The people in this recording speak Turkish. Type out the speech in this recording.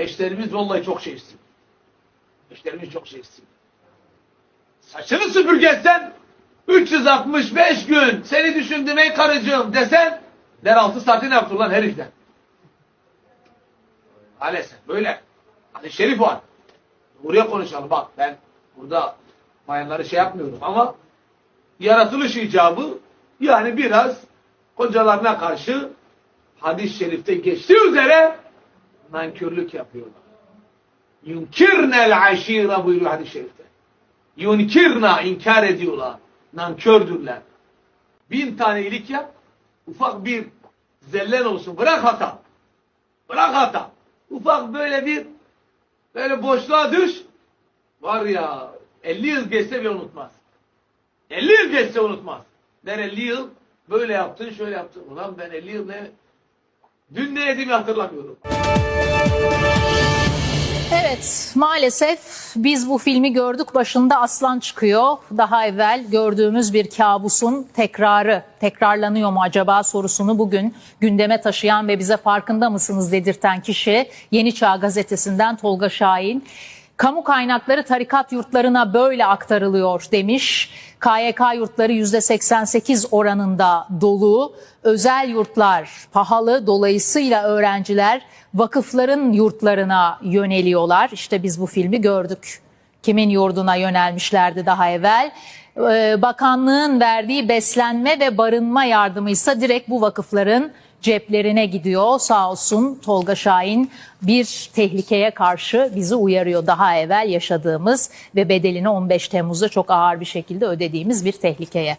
Eşlerimiz vallahi çok şeysin. Eşlerimiz çok şeysin. Saçını süpürgesen 365 gün seni düşündüm ey karıcığım desen der 6 saati ne yaptın lan herifden. Maalesef böyle. Hani şerif var. Buraya konuşalım bak ben burada bayanları şey yapmıyorum ama yaratılış icabı yani biraz kocalarına karşı hadis-i şerifte geçtiği üzere nankörlük yapıyorlar. Yunkirnel aşira buyuruyor hadis-i şerifte. Yunkirna inkar ediyorlar. Nankördürler. Bin tane iyilik yap. Ufak bir zellen olsun. Bırak hata. Bırak hata. Ufak böyle bir böyle boşluğa düş. Var ya 50 yıl geçse bile unutmaz. 50 yıl geçse unutmaz. Der 50 yıl böyle yaptın şöyle yaptın. Ulan ben 50 yıl ne dün ne yediğimi hatırlamıyorum. Evet maalesef biz bu filmi gördük başında aslan çıkıyor. Daha evvel gördüğümüz bir kabusun tekrarı tekrarlanıyor mu acaba sorusunu bugün gündeme taşıyan ve bize farkında mısınız dedirten kişi Yeni Çağ gazetesinden Tolga Şahin. Kamu kaynakları tarikat yurtlarına böyle aktarılıyor demiş. KYK yurtları %88 oranında dolu. Özel yurtlar pahalı dolayısıyla öğrenciler vakıfların yurtlarına yöneliyorlar. İşte biz bu filmi gördük. Kimin yurduna yönelmişlerdi daha evvel? Ee, Bakanlığın verdiği beslenme ve barınma yardımı ise direkt bu vakıfların ceplerine gidiyor. Sağ olsun Tolga Şahin bir tehlikeye karşı bizi uyarıyor. Daha evvel yaşadığımız ve bedelini 15 Temmuz'da çok ağır bir şekilde ödediğimiz bir tehlikeye.